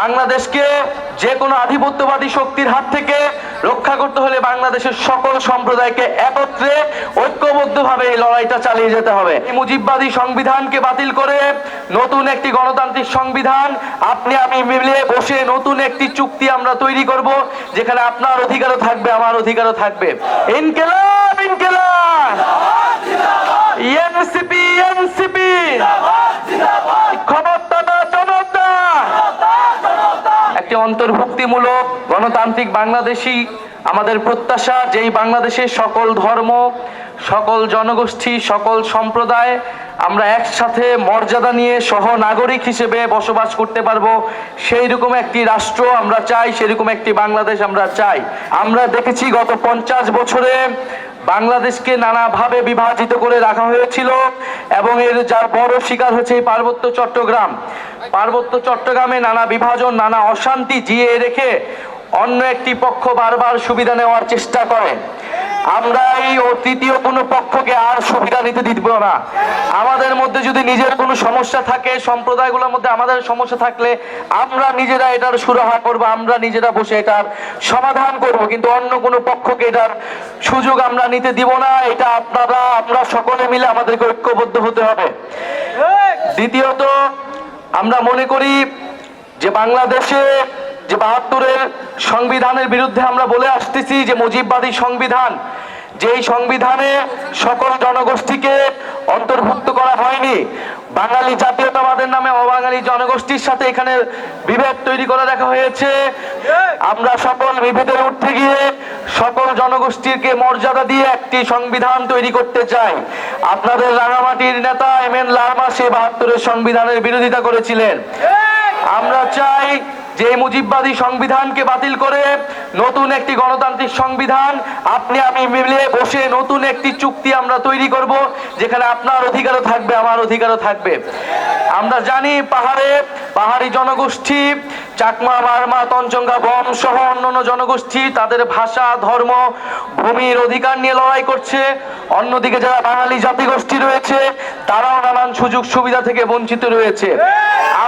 বাংলাদেশকে যে কোনো আধিপত্যবাদী শক্তির হাত থেকে রক্ষা করতে হলে বাংলাদেশের সকল সম্প্রদায়কে একত্রে ঐক্যবদ্ধভাবে এই লড়াইটা চালিয়ে যেতে হবে। মুজিববাদী সংবিধানকে বাতিল করে নতুন একটি গণতান্ত্রিক সংবিধান, আপনি আমি মিলে বসে নতুন একটি চুক্তি আমরা তৈরি করব, যেখানে আপনার অধিকারও থাকবে, আমার অধিকারও থাকবে। ইনকেলাব ইনকেলাব! একটি অন্তর্ভুক্তিমূলক গণতান্ত্রিক বাংলাদেশী আমাদের প্রত্যাশা যেই বাংলাদেশের সকল ধর্ম, সকল জনগোষ্ঠী, সকল সম্প্রদায় আমরা একসাথে মর্যাদা নিয়ে সহ নাগরিক হিসেবে বসবাস করতে পারব। সেই রকম একটি রাষ্ট্র আমরা চাই, সেরকম একটি বাংলাদেশ আমরা চাই। আমরা দেখেছি গত পঞ্চাশ বছরে বাংলাদেশকে নানাভাবে বিভাজিত করে রাখা হয়েছিল এবং এর যার বড় শিকার হচ্ছে এই পার্বত্য চট্টগ্রাম। পার্বত্য চট্টগ্রামে নানা বিভাজন, নানা অশান্তি জিয়ে রেখে অন্য একটি পক্ষ বারবার সুবিধা নেওয়ার চেষ্টা করে। আমরা এই তৃতীয় কোনো পক্ষকে আর সুবিধা নিতে দিব না। আমাদের মধ্যে যদি নিজের কোনো সমস্যা থাকে সম্প্রদায়গুলোর মধ্যে আমাদের সমস্যা থাকলে আমরা নিজেরা এটার সুরাহা করব আমরা নিজেরা বসে এটার সমাধান করব। কিন্তু অন্য কোনো পক্ষকে এটার সুযোগ আমরা নিতে দিব না এটা আপনারা আমরা সকলে মিলে আমাদেরকে ঐক্যবদ্ধ হতে হবে। দ্বিতীয়ত আমরা মনে করি যে বাংলাদেশে যে বাহাত্তরের সংবিধানের বিরুদ্ধে আমরা বলে আসতেছি যে মুজিববাদী সংবিধান, যেই সংবিধানে সকল জনগোষ্ঠীকে অন্তর্ভুক্ত করা হয়নি, বাঙালি জাতীয়তাবাদের নামে অবাঙালি জনগোষ্ঠীর সাথে এখানে বিভেদ তৈরি করে রাখা হয়েছে। আমরা সকল বিভেদের উঠতে গিয়ে সকল জনগোষ্ঠীকে মর্যাদা দিয়ে একটি সংবিধান তৈরি করতে চাই। আপনাদের রাঙামাটির নেতা এম এন লারমা সে বাহাত্তরের সংবিধানের বিরোধিতা করেছিলেন। আমরা চাই যে মুজিববাদী সংবিধানকে বাতিল করে নতুন একটি গণতান্ত্রিক সংবিধান, আপনি, আমি মিলে বসে নতুন একটি চুক্তি আমরা তৈরি করব, যেখানে আপনার অধিকারও থাকবে, আমার অধিকারও থাকবে। আমরা জানি পাহাড়ে পাহাড়ি জনগোষ্ঠী, চাকমা, মারমা, তঞ্চঙ্গা, বম সহ অন্যান্য জনগোষ্ঠী, তাদের ভাষা, ধর্ম, ভূমির অধিকার নিয়ে লড়াই করছে। অন্যদিকে যারা বাঙালি জাতিগোষ্ঠী রয়েছে, তারাও নানান সুযোগ সুবিধা থেকে বঞ্চিত রয়েছে।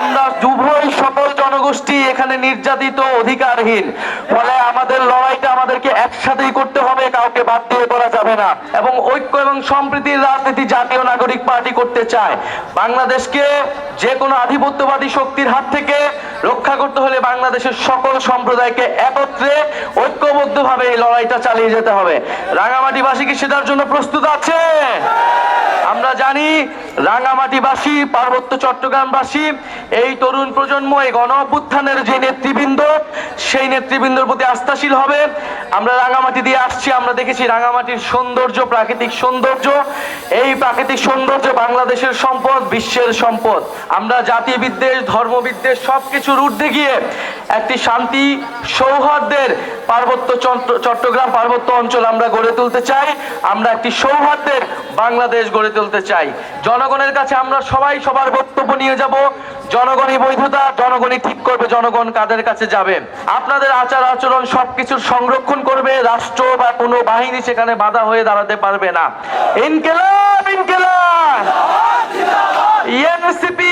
আমরা উভয় সকল জনগোষ্ঠী এখানে নির্যাতিত অধিকারহীন। ফলে আমাদের লড়াইটা আমাদেরকে একসাথেই করতে হবে, কাউকে বাদ দিয়ে করা যাবে না। এবং ঐক্য এবং সম্প্রীতির রাজনীতি জাতীয় নাগরিক পার্টি করতে চায়। বাংলাদেশকে যে কোনো আধিপত্যবাদী শক্তির হাত থেকে রক্ষা করতে হলে বাংলাদেশের সকল সম্প্রদায়কে একত্রে ঐক্যবদ্ধভাবে এই লড়াইটা চালিয়ে যেতে হবে। রাঙামাটিবাসী কি সেটার জন্য প্রস্তুত আছে। আমরা জানি রাঙামাটিবাসী, পার্বত্য চট্টগ্রামবাসী, এই তরুণ প্রজন্ম, এই গণ অভ্যুত্থানের যে নেতৃবৃন্দ, সেই নেতৃবৃন্দর প্রতি আস্থাশীল হবে। আমরা রাঙামাটি দিয়ে আসছি, আমরা দেখেছি রাঙামাটির সৌন্দর্য, প্রাকৃতিক সৌন্দর্য। এই প্রাকৃতিক সৌন্দর্য বাংলাদেশের সম্পদ, বিশ্বের সম্পদ। আমরা জাতি বিদ্বেষ ধর্ম বিদ্বেষ সবকিছুর ঊর্ধ্বে গিয়ে একটি শান্তি সৌহার্দ্যের পার্বত্য চট্ট- চট্টগ্রাম পার্বত্য অঞ্চল আমরা গড়ে তুলতে চাই, আমরা একটি সৌহার্দ্যের বাংলাদেশ গড়ে তুলতে চাই। জনগণের কাছে আমরা সবাই সবার বক্তব্য নিয়ে যাব। জনগণই বৈধতা, জনগণই ঠিক করবে, জনগণ কাদের কাছে যাবে? আপনাদের আচার আচরণ সবকিছুর সংরক্ষণ করবে, রাষ্ট্র বা কোনো বাহিনী সেখানে বাধা হয়ে দাঁড়াতে পারবে না। ইনকেলাব ইনকেলাব! এনসিপি